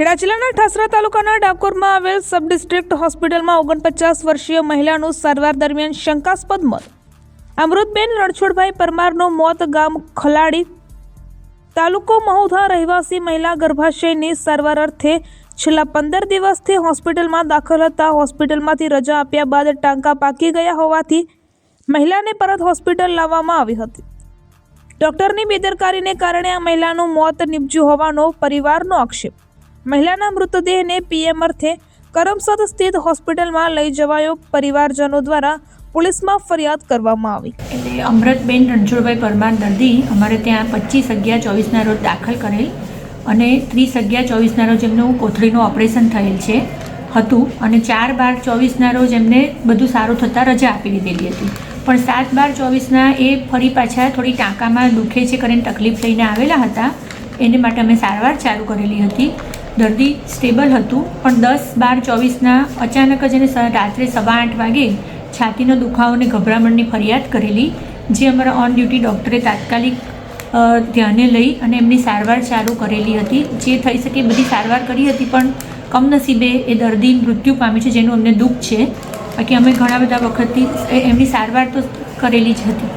ખેડા જિલ્લાના ઠાસરા તાલુકાના ડાકોરમાં આવેલ સબ ડિસ્ટ્રિક્ટ હોસ્પિટલમાં ઓગણપચાસ વર્ષીય મહિલાનું સારવાર દરમિયાન શંકાસ્પદ મોત. અમૃતબેન રણછોડભાઈ પરમારનું મોત ગામ ખલાડી તાલુકો મહુધા રહેવાસી મહિલા ગર્ભાશયની સારવાર અર્થે છેલ્લા પંદર દિવસથી હોસ્પિટલમાં દાખલ હતા. હોસ્પિટલમાંથી રજા આપ્યા બાદ ટાંકા પાકી ગયા હોવાથી મહિલાને પરત હોસ્પિટલ લાવવામાં આવી હતી. ડૉક્ટરની બેદરકારીને કારણે આ મહિલાનું મોત નીપજ્યું હોવાનો પરિવારનો આક્ષેપ. મહિલાના મૃતદેહને પીએમ અર્થે કરમસદ સ્થિત હોસ્પિટલમાં લઈ જવાયો પરિવારજનો દ્વારા પોલીસમાં ફરિયાદ કરવામાં આવી. એટલે અમૃતબેન રણછોડભાઈ પરમાર દર્દી અમારે ત્યાં પચીસ અગિયાર ચોવીસના રોજ દાખલ કરેલ અને ત્રીસ અગિયાર ચોવીસના રોજ એમનું કોથળીનું ઓપરેશન થયેલ છે, હતું અને ચાર બાર ચોવીસના રોજ એમને બધું સારું થતાં રજા આપી દીધેલી હતી. પણ સાત બાર ચોવીસના એ ફરી પાછા થોડી ટાંકામાં દુખે છે કરીને તકલીફ લઈને આવેલા હતા. એને માટે અમે સારવાર ચાલુ કરેલી હતી. દર્દી સ્ટેબલ હતું, પણ દસ, બાર, ચોવીસના અચાનક જ એને રાત્રે સવા આઠ વાગે છાતીનો દુખાવો અને ગભરામણની ફરિયાદ કરેલી, જે અમારા ઓન ડ્યુટી ડૉક્ટરે તાત્કાલિક ધ્યાને લઈ અને એમની સારવાર ચાલુ કરેલી હતી. જે થઈ શકે બધી સારવાર કરી હતી, પણ કમનસીબે એ દર્દી મૃત્યુ પામી છે, જેનું અમને દુઃખ છે. બાકી અમે ઘણા બધા વખતથી એમની સારવાર તો કરેલી જ હતી.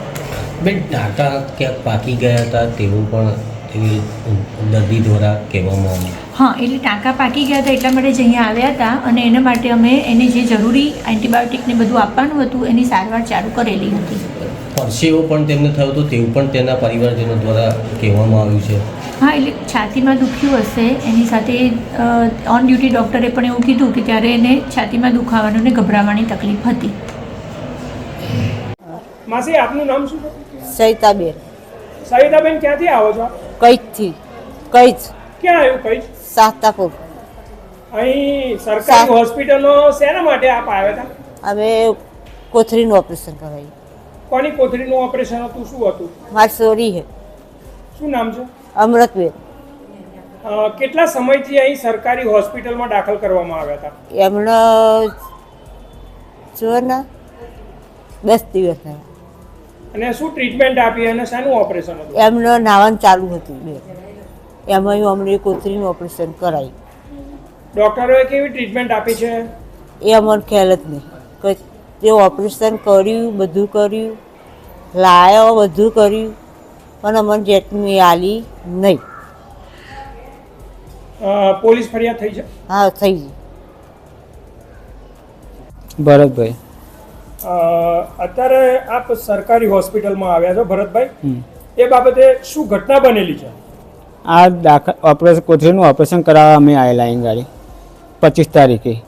બેન ટાંકા ક્યાંક પાકી ગયા હતા, તેવું પણ દર્દી દ્વારા કહેવામાં આવ્યું હા એટલે ટાંકા પાકી ગયા હતા એટલા માટે જ અહીંયા આવ્યા હતા અને એના માટે અમે એને જે જરૂરી એન્ટીબાયોટિક ને બધું આપવાનું હતું એની સારવાર ચાલુ કરેલી હતી. પરસેવો પણ તેમને થયો હતો તેવું પણ તેના પરિવારજનો દ્વારા કહેવામાં આવ્યું છે. હા એટલે છાતીમાં દુખ્યું હશે એની સાથે ઓન ડ્યુટી ડૉક્ટરે પણ એવું કીધું કે ત્યારે એને છાતીમાં દુખાવાનું ને ગભરાવાની તકલીફ હતી. માસી આપનું નામ શું? સહિતાબેન સવિતાબેન. સવિતાબેન ક્યાંથી આવો છો? કઈથી કઈ જ ક્યાં આવ્યું કઈ સાતાપુર. અહીં સરકારી હોસ્પિટલો શેના માટે આપ આવ્યા હતા? અમે કોથળીનું ઓપરેશન કરાવ્યું. કોની કોથળીનું ઓપરેશન હતું? શું હતું? મારી સોરી હે. શું નામ છે? અમૃતબેન. અ, કેટલા સમયથી અહીં સરકારી હોસ્પિટલમાં દાખલ કરવામાં આવ્યા હતા? એમણે જો ને દસ દિવસ થયા. અને શું ટ્રીટમેન્ટ આપી અને શાનું ઓપરેશન હતું? એમનો નાવાનું ચાલુ હતું બે. એમાં અમને કોથળીનું ઓપરેશન કરાયું. ડોક્ટરોએ કેવી ટ્રીટમેન્ટ આપી છે? એ અમને ખ્યાલ જ નહીં. કે તે ઓપરેશન કર્યું બધું કર્યું લાયો બધું કર્યું પણ અમને જેટમી આલી નહીં. પોલીસ ફરિયાદ થઈ છે? હા થઈ ગઈ. ભરતભાઈ. અત્યારે આપ સરકારી હોસ્પિટલમાં આવ્યા છો ભરતભાઈ. એ બાબતે શું ઘટના બનેલી છે? આ દાખલ ઓપરેશન કોથળીનું ઓપરેશન કરાવવા અમે આવેલા અહીં ગાડી. પચીસ તારીખે.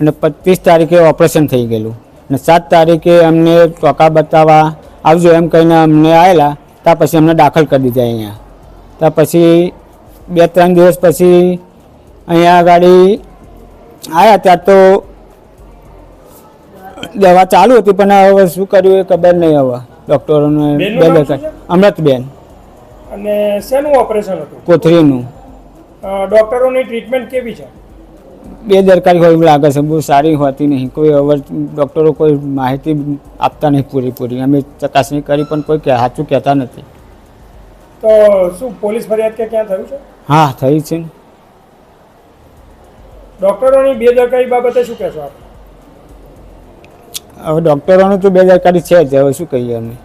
અને પચીસ તારીખે ઓપરેશન થઈ ગયેલું. અને સાત તારીખે અમને ટોકા બતાવવા આવજો એમ કહીને અમને આવેલા. ત્યાં પછી અમને દાખલ કરી દીધા અહીંયા. ત્યાં પછી બે ત્રણ દિવસ પછી અહીંયા ગાડી આવ્યા ત્યાં તો દવા ચાલુ હતી પણ હવે શું કર્યું એ ખબર નહીં હવે. ડૉક્ટરોને બે બે છે? અમૃતબેન. અને શેનું ઓપરેશન હતું? કોથળીનું. ડૉક્ટરોની ડોક્ટરોની ટ્રીટમેન્ટ કેવી છે? બે દરકારી હોય એવું લાગે છે બહુ સારી હોતી નહીં. કોઈ અવર ડૉક્ટરો કોઈ માહિતી આપતા નહીં પૂરેપૂરી. અમે ચકાસણી કરી પણ કોઈ સાચું કહેતા નથી. તો શું પોલીસ ફરિયાદ કે ક્યાં થયું છે? હા થઈ છે. ને. બે દરકારી બાબતે શું કહેશો આપ? હવે ડૉક્ટરોનું તો બે દરકારી છે જ હવે શું કહીએ અમે?